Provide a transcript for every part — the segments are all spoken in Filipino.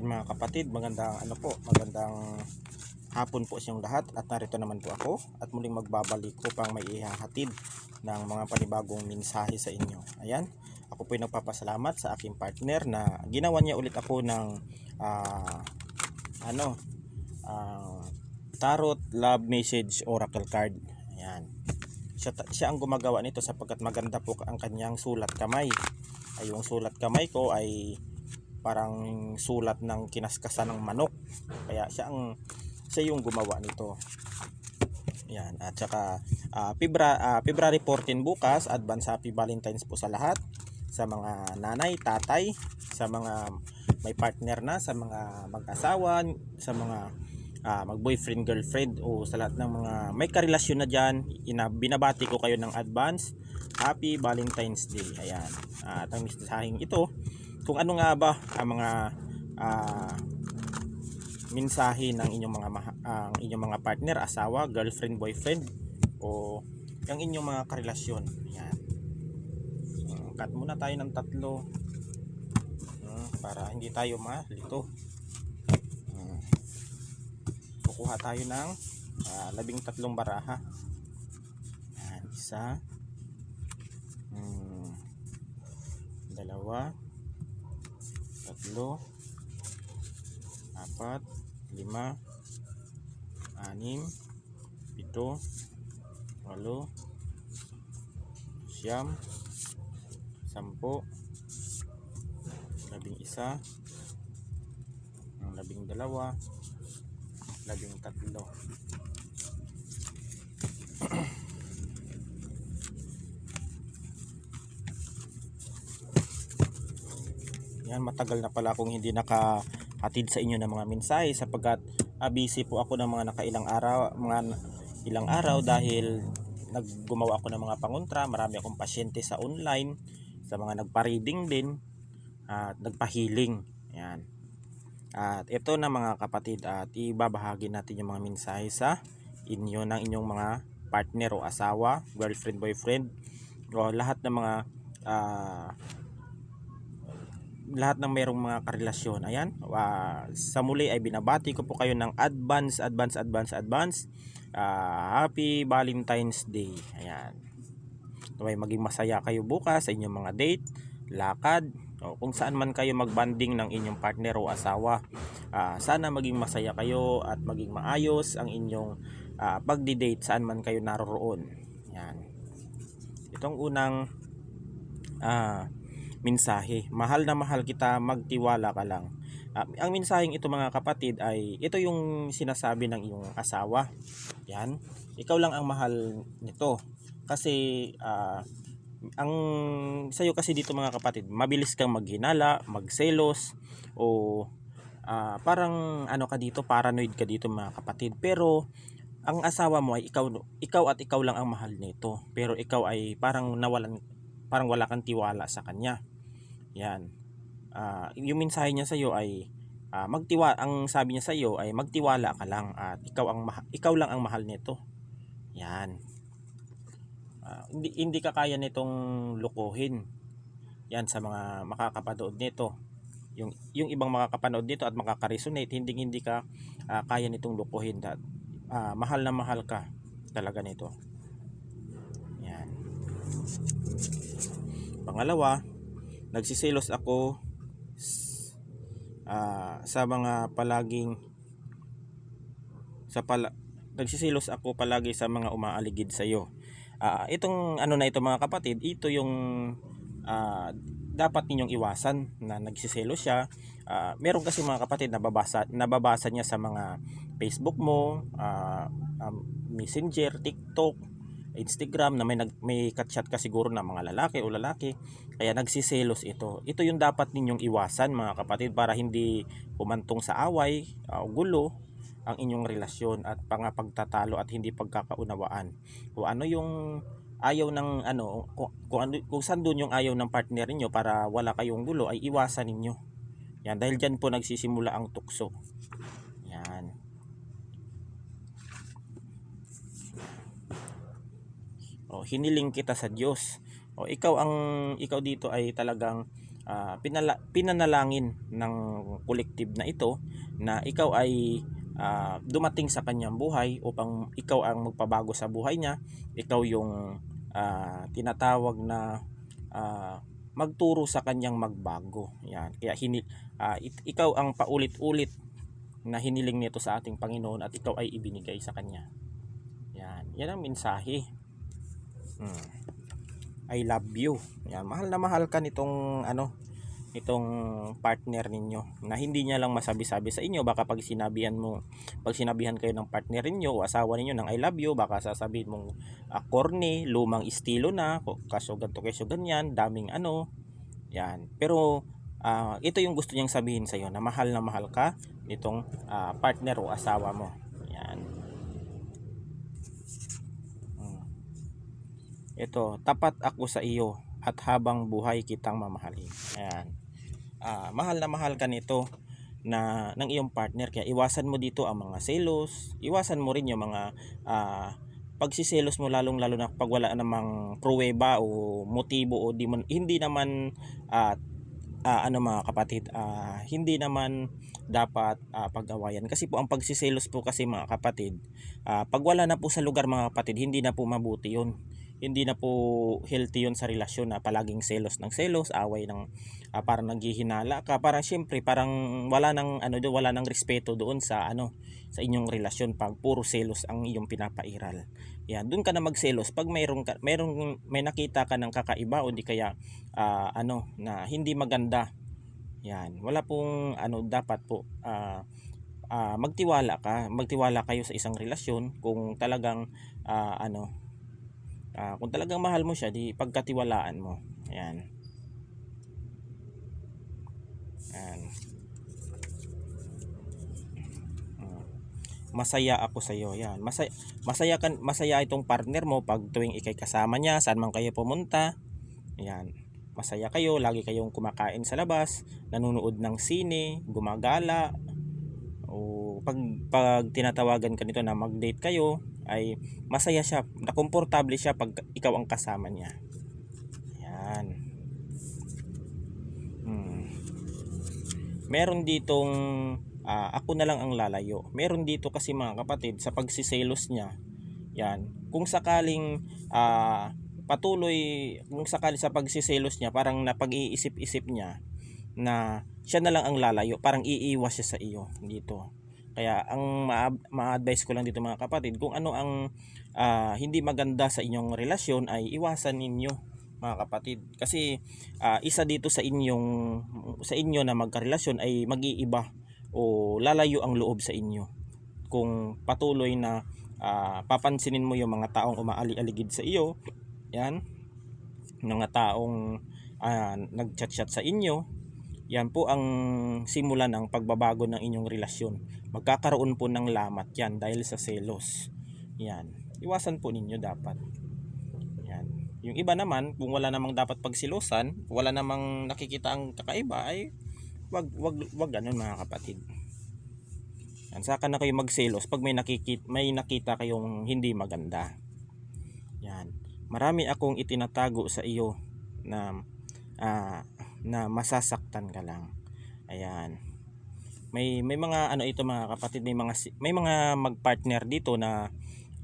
akin mga kapatid, magandang ano po, magandang hapon po sa inyong lahat at narito naman po ako at muling magbabalik upang may ihahatid ng mga panibagong mensahe sa inyo. Ayan, ako po ay nagpapasalamat sa aking partner na ginawa niya ulit ako ng ah, ano, ah, tarot love message oracle card. Ayan. Siya, siya ang gumagawa nito sapagkat maganda po ang kanyang sulat kamay. Ay yung sulat kamay ko ay parang sulat ng kinaskasan ng manok. Kaya siya ang siya yung gumawa nito. Yan. At saka ah, Febra, ah, February 14 bukas, advance happy Valentine's po sa lahat. Sa mga nanay, tatay, sa mga may partner na, sa mga mag-asawa, sa mga ah, mag-boyfriend, girlfriend o sa lahat ng mga may karelasyon na dyan, ina, binabati ko kayo ng advance. Happy Valentine's Day. Ayan. At ang mensaheng ito, kung ano nga ba ang mga ah, mensahe ng inyong mga ang inyong mga partner, asawa, girlfriend, boyfriend o ang inyong mga karelasyon. Ayan. So, cut muna tayo ng tatlo mm, para hindi tayo malito. Mm. Kukuha tayo ng ah, labing tatlong baraha. Ayan, isa. Mm, dalawa. Tatlo apat, lima, anim, pito, walo, siyam, sampo, labing isa, ang labing dalawa, labing tatlo. Yan, matagal na pala akong hindi nakahatid sa inyo ng mga mensahe sapagkat ah, busy po ako ng mga nakailang araw, mga ilang araw dahil naggumawa ako ng mga pangontra, marami akong pasyente sa online, sa mga nagpa-reading din at nagpa-healing. Yan. At ito na mga kapatid at ibabahagi natin yung mga mensahe sa inyo ng inyong mga partner o asawa, girlfriend, boyfriend o lahat ng mga ah, lahat ng mayroong mga karelasyon. Ayan. ah, sa muli ay binabati ko po kayo ng advance, advance, advance, advance. Ah, happy Valentine's Day. Ayan. Naway maging masaya kayo bukas sa inyong mga date, lakad, o kung saan man kayo magbanding ng inyong partner o asawa. Ah, sana maging masaya kayo at maging maayos ang inyong ah, pagdi-date saan man kayo naroroon. Yan. Itong unang ah, mensahe. Mahal na mahal kita, magtiwala ka lang. Ah, ang mensaheng ito mga kapatid ay ito yung sinasabi ng iyong asawa. Yan. Ikaw lang ang mahal nito. Kasi ah, ang sa'yo kasi dito mga kapatid, mabilis kang maghinala, magselos o ah, parang ano ka dito, paranoid ka dito mga kapatid. Pero ang asawa mo ay ikaw ikaw at ikaw lang ang mahal nito. Pero ikaw ay parang nawalan parang wala kang tiwala sa kanya. Yan. Ah, yung mensahe niya sa iyo ay ah, magtiwa ang sabi niya sa iyo ay magtiwala ka lang at ikaw ang ikaw lang ang mahal nito. Yan. Ah, hindi hindi ka kaya nitong lukuhin. Yan sa mga makakapanood nito. Yung yung ibang makakapanood nito at makaka-resonate, hindi hindi ka ah, kaya nitong lukuhin. Dat, ah, mahal na mahal ka talaga nito. Yan. Pangalawa, nagsisilos ako ah, sa mga palaging sa pala nagsisilos ako palagi sa mga umaaligid sa iyo. Ah, itong ano na ito mga kapatid, ito yung ah, dapat ninyong iwasan na nagsisilos siya. Ah, meron kasi mga kapatid nababasa nababasa niya sa mga Facebook mo, ah, um, Messenger, TikTok, Instagram na may nag may chat ka siguro na mga lalaki o lalaki kaya nagsiselos ito. Ito yung dapat ninyong iwasan mga kapatid para hindi pumantong sa away o gulo ang inyong relasyon at pangapagtatalo at hindi pagkakaunawaan. Kung ano yung ayaw ng ano kung, kung, ano, kung saan doon yung ayaw ng partner niyo para wala kayong gulo ay iwasan ninyo. Yan dahil diyan po nagsisimula ang tukso. Yan. O hiniling kita sa Diyos. O ikaw ang ikaw dito ay talagang ah, pinala, pinanalangin ng collective na ito na ikaw ay ah, dumating sa kanyang buhay upang ikaw ang magpabago sa buhay niya. Ikaw yung ah, tinatawag na ah, magturo sa kanyang magbago. Yan. Kaya hini, ah, it- ikaw ang paulit-ulit na hiniling nito sa ating Panginoon at ikaw ay ibinigay sa kanya. Yan. Yan ang mensahe. Hmm. I love you. Yan. Mahal na mahal ka nitong ano, itong partner ninyo na hindi niya lang masabi-sabi sa inyo baka pag sinabihan mo pag sinabihan kayo ng partner ninyo o asawa ninyo ng I love you baka sasabihin mong ah, corny, lumang estilo na kaso ganto kaso ganyan daming ano yan pero ah, ito yung gusto niyang sabihin sa iyo na mahal na mahal ka nitong ah, partner o asawa mo yan Mm. Ito tapat ako sa iyo at habang buhay kitang mamahalin. Ayan. Ah, mahal na mahal ka nito na ng iyong partner. Kaya iwasan mo dito ang mga selos. Iwasan mo rin yung mga ah, pagsiselos mo lalong lalo na pag wala namang pruweba o motibo o di man, hindi naman ah, ah, ano mga kapatid ah, hindi naman dapat ah, pag-awayan. Kasi po ang pagsiselos po kasi mga kapatid ah, pag wala na po sa lugar mga kapatid hindi na po mabuti yun hindi na po healthy yun sa relasyon na palaging selos ng selos away ng ah, parang naghihinala ka. Parang syempre parang wala nang ano wala nang respeto doon sa ano sa inyong relasyon pag puro selos ang iyong pinapairal. Yan doon ka na magselos pag mayroong ka, mayroong may nakita ka ng kakaiba o di kaya ah, ano na hindi maganda. Yan wala pong ano dapat po ah, ah, magtiwala ka magtiwala kayo sa isang relasyon kung talagang ah, ano ah, kung talagang mahal mo siya di pagkatiwalaan mo. Yan yan Mm. masaya ako sa iyo yan masaya masaya kan masaya itong partner mo pag tuwing ikay kasama niya saan man kayo pumunta. Yan masaya kayo lagi kayong kumakain sa labas nanonood ng sine gumagala. O pag pag tinatawagan ka na mag-date kayo ay masaya siya na komportable siya pag ikaw ang kasama niya. Yan hmm. meron ditong ah, ako na lang ang lalayo. Meron dito kasi mga kapatid sa pagsiselos niya yan kung sakaling ah, patuloy kung sakali sa pagsiselos niya parang napag-iisip-isip niya na siya na lang ang lalayo parang iiwas siya sa iyo dito kaya ang ma- ma-advise ko lang dito mga kapatid kung ano ang ah, hindi maganda sa inyong relasyon ay iwasan ninyo mga kapatid. Kasi ah, isa dito sa inyong sa inyo na magkarelasyon ay mag-iiba o lalayo ang loob sa inyo. Kung patuloy na ah, papansinin mo yung mga taong umaali-aligid sa iyo yan mga taong ah, nagchat-chat sa inyo yan po ang simula ng pagbabago ng inyong relasyon. Magkakaroon po ng lamat yan dahil sa selos. Yan. Iwasan po ninyo dapat. Yan. Yung iba naman kung wala namang dapat pagsilosan wala namang nakikita ang kakaiba ay wag wag wag ganun mga kapatid. Yan. Saka na kayo magselos pag may nakikita may nakita kayong hindi maganda. Yan. Marami akong itinatago sa iyo na ah, na masasaktan ka lang. Ayan. May may mga ano ito mga kapatid may mga may mga magpartner dito na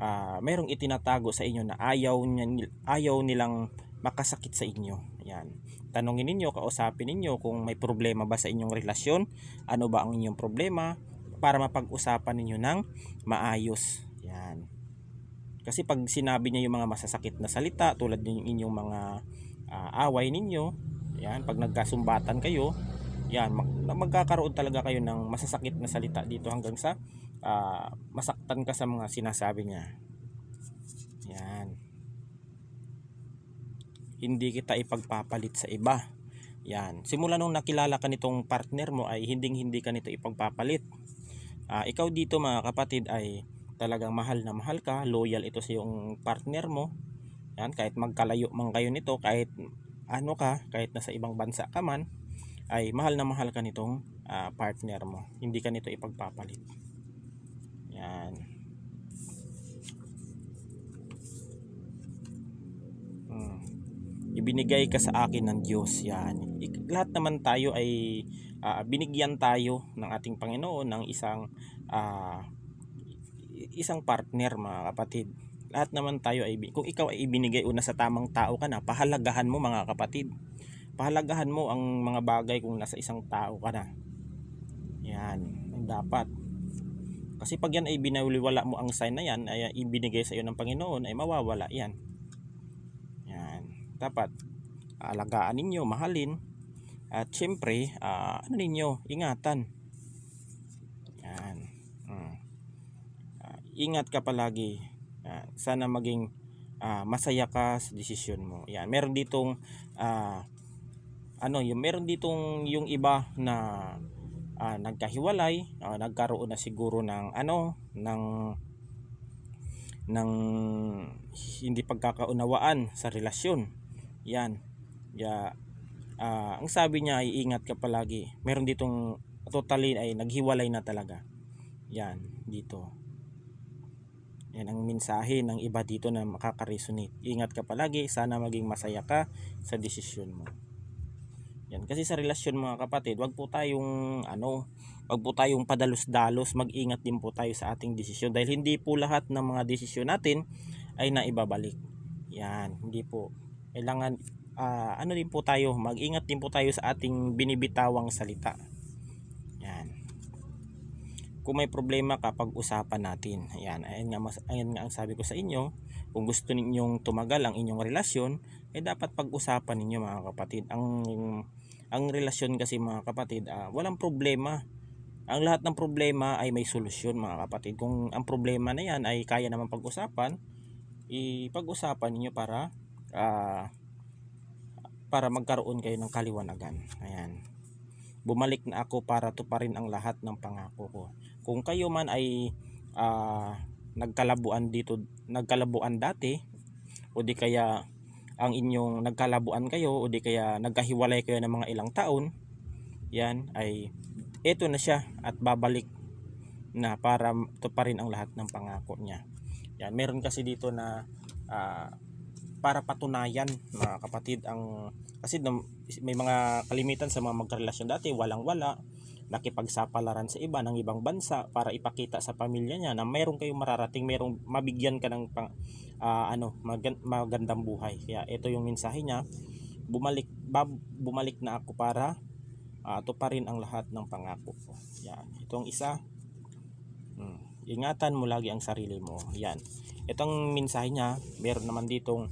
ah, merong itinatago sa inyo na ayaw niya ayaw nilang makasakit sa inyo. Ayan. Tanungin ninyo kausapin ninyo kung may problema ba sa inyong relasyon ano ba ang inyong problema para mapag-usapan ninyo ng maayos. Yan kasi pag sinabi niya yung mga masasakit na salita tulad ng inyong mga ah, away ninyo yan pag nagkasumbatan kayo yan mag, magkakaroon talaga kayo ng masasakit na salita dito hanggang sa ah, masaktan ka sa mga sinasabi niya. Yan. Hindi kita ipagpapalit sa iba. Yan. Simula nung nakilala ka nitong partner mo ay hinding hindi ka nito ipagpapalit. Ah, ikaw dito mga kapatid ay talagang mahal na mahal ka loyal ito sa iyong partner mo. Yan kahit magkalayo man kayo nito kahit ano ka kahit nasa ibang bansa ka man ay mahal na mahal ka nitong ah, partner mo hindi ka nito ipagpapalit yan Hmm. ibinigay ka sa akin ng Diyos yan lahat naman tayo ay ah, binigyan tayo ng ating Panginoon ng isang ah, isang partner mga kapatid. Lahat naman tayo ay kung ikaw ay ibinigay una sa tamang tao ka na, pahalagahan mo mga kapatid. Pahalagahan mo ang mga bagay kung nasa isang tao ka na. Yan, ang dapat. Kasi pag yan ay binawaliwala mo ang sign na yan, ay ibinigay sa iyo ng Panginoon, ay mawawala yan. Yan. Dapat, alagaan ninyo, mahalin, at syempre, ah, ano ninyo, ingatan. Yan. Ah, ingat ka palagi. Ah, sana maging ah, masaya ka sa desisyon mo. Yan. Meron ditong ah, ano, yung meron ditong yung iba na ah, nagkahiwalay, ah, nagkaroon na siguro ng ano, ng ng hindi pagkakaunawaan sa relasyon. Yan. Ya ah, ang sabi niya ay ingat ka palagi. Meron ditong totally ay naghiwalay na talaga. Yan, dito. Yan ang mensahe ng iba dito na makaka-resonate. Ingat ka palagi, sana maging masaya ka sa desisyon mo. Yan, kasi sa relasyon mga kapatid, wag po tayong ano, wag po tayong padalos-dalos, mag-ingat din po tayo sa ating desisyon dahil hindi po lahat ng mga desisyon natin ay naibabalik. Yan, hindi po. Kailangan ah, ano din po tayo, mag-ingat din po tayo sa ating binibitawang salita. Kung may problema ka, pag-usapan natin. Ayan, ayan nga, mas, ayan nga ang sabi ko sa inyo. Kung gusto ninyong tumagal ang inyong relasyon, eh dapat pag-usapan ninyo mga kapatid. Ang ang relasyon kasi mga kapatid, ah, walang problema. Ang lahat ng problema ay may solusyon mga kapatid. Kung ang problema na yan ay kaya naman pag-usapan, ipag-usapan ninyo para ah, para magkaroon kayo ng kaliwanagan. Ayan. Bumalik na ako para tuparin ang lahat ng pangako ko. Kung kayo man ay ah, nagkalabuan dito, nagkalabuan dati o di kaya ang inyong nagkalabuan kayo o di kaya nagkahiwalay kayo ng mga ilang taon, yan ay eto na siya at babalik na para tuparin ang lahat ng pangako niya. Yan, meron kasi dito na ah, para patunayan mga kapatid ang kasi may mga kalimitan sa mga magkarelasyon dati walang wala nakipagsapalaran sa iba ng ibang bansa para ipakita sa pamilya niya na mayroon kayong mararating mayroong mabigyan ka ng pang, ah, ano magan- magandang buhay. Kaya ito yung mensahe niya bumalik bab, bumalik na ako para uh, tuparin ang lahat ng pangako ko. Yan itong isa hmm, ingatan mo lagi ang sarili mo. Yan itong mensahe niya meron naman ditong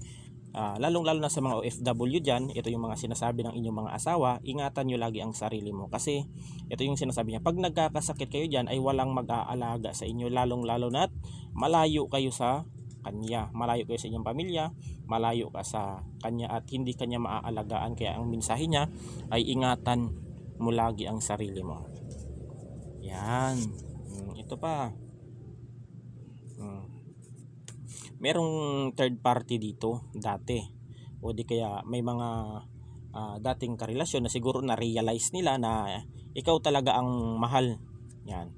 Ah, lalong-lalo na sa mga OFW dyan, ito yung mga sinasabi ng inyong mga asawa, ingatan nyo lagi ang sarili mo. Kasi ito yung sinasabi niya, pag nagkakasakit kayo dyan ay walang mag-aalaga sa inyo, lalong-lalo na malayo kayo sa kanya, malayo kayo sa inyong pamilya, malayo ka sa kanya at hindi kanya maaalagaan. Kaya ang mensahe niya ay ingatan mo lagi ang sarili mo. Yan. Hmm, Ito pa. Hmm merong third party dito dati. O di kaya may mga ah, dating karelasyon na siguro na-realize nila na ikaw talaga ang mahal. Yan.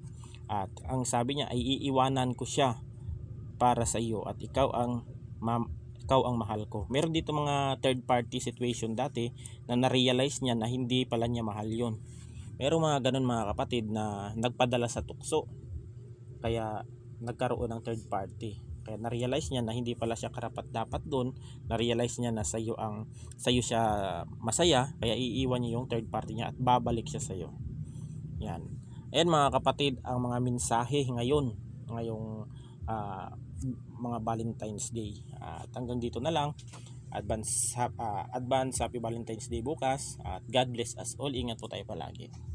At ang sabi niya ay iiwanan ko siya para sa iyo at ikaw ang ma- ikaw ang mahal ko. Meron dito mga third party situation dati na na-realize niya na hindi pala niya mahal yon merong mga ganun mga kapatid na nagpadala sa tukso. Kaya nagkaroon ng third party kaya na-realize niya na hindi pala siya karapat dapat doon. Na-realize niya na sa iyo ang sa iyo siya masaya, kaya iiwan niya yung third party niya at babalik siya sa iyo. Yan. Ayan mga kapatid, ang mga mensahe ngayon, ngayong ah, mga Valentine's Day. At hanggang dito na lang. Advance, ah, advance Happy Valentine's Day bukas. At God bless us all. Ingat po tayo palagi.